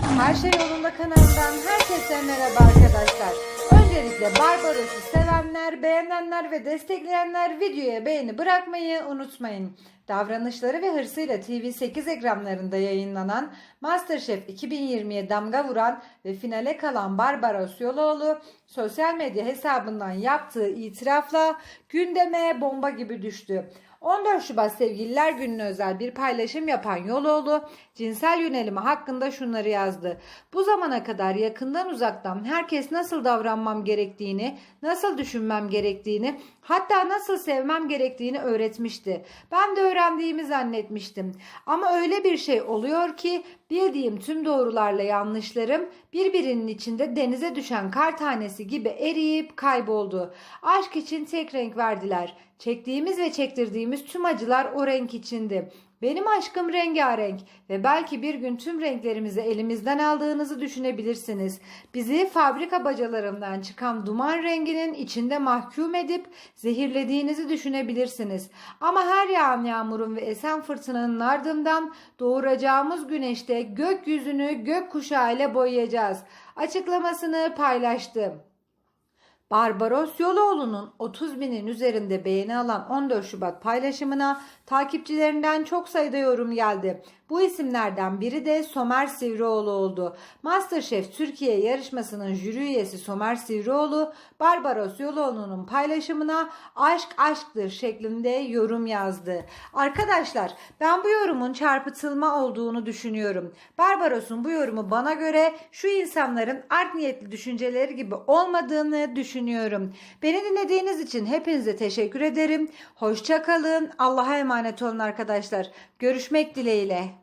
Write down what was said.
Her şey yolunda kanalından herkese merhaba arkadaşlar. Öncelikle Barbaros'u sevenler, beğenenler ve destekleyenler videoya beğeni bırakmayı unutmayın. Davranışları ve hırsıyla TV8 ekranlarında yayınlanan Masterchef 2020'ye damga vuran ve finale kalan Barbaros Yoloğlu sosyal medya hesabından yaptığı itirafla gündeme bomba gibi düştü. 14 Şubat Sevgililer Günü'ne özel bir paylaşım yapan Yoloğlu cinsel yönelimi hakkında şunları yazdı. Bu zamana kadar yakından uzaktan herkes nasıl davranmam gerektiğini, nasıl düşünmem gerektiğini, hatta nasıl sevmem gerektiğini öğretmişti. Ben de öğrendiğimi zannetmiştim. Ama öyle bir şey oluyor ki bildiğim tüm doğrularla yanlışlarım birbirinin içinde denize düşen kar tanesi gibi eriyip kayboldu. Aşk için tek renk verdiler. Çektiğimiz ve çektirdiğimiz tüm acılar o renk içindi. Benim aşkım rengarenk ve belki bir gün tüm renklerimizi elimizden aldığınızı düşünebilirsiniz. Bizi fabrika bacalarından çıkan duman renginin içinde mahkum edip zehirlediğinizi düşünebilirsiniz. Ama her yağan yağmurun ve esen fırtınanın ardından doğuracağımız güneşte gökyüzünü gökkuşağı ile boyayacağız. Açıklamasını paylaştı. Barbaros Yoloğlu'nun 30 binin üzerinde beğeni alan 14 Şubat paylaşımına takipçilerinden çok sayıda yorum geldi. Bu isimlerden biri de Somer Sivrioğlu oldu. Masterchef Türkiye yarışmasının jüri üyesi Somer Sivrioğlu, Barbaros Yoloğlu'nun paylaşımına aşk aşktır şeklinde yorum yazdı. Arkadaşlar ben bu yorumun çarpıtılma olduğunu düşünüyorum. Barbaros'un bu yorumu bana göre şu insanların art niyetli düşünceleri gibi olmadığını düşünüyorum. Beni dinlediğiniz için hepinize teşekkür ederim. Hoşça kalın. Allah'a emanet olun arkadaşlar. Görüşmek dileğiyle.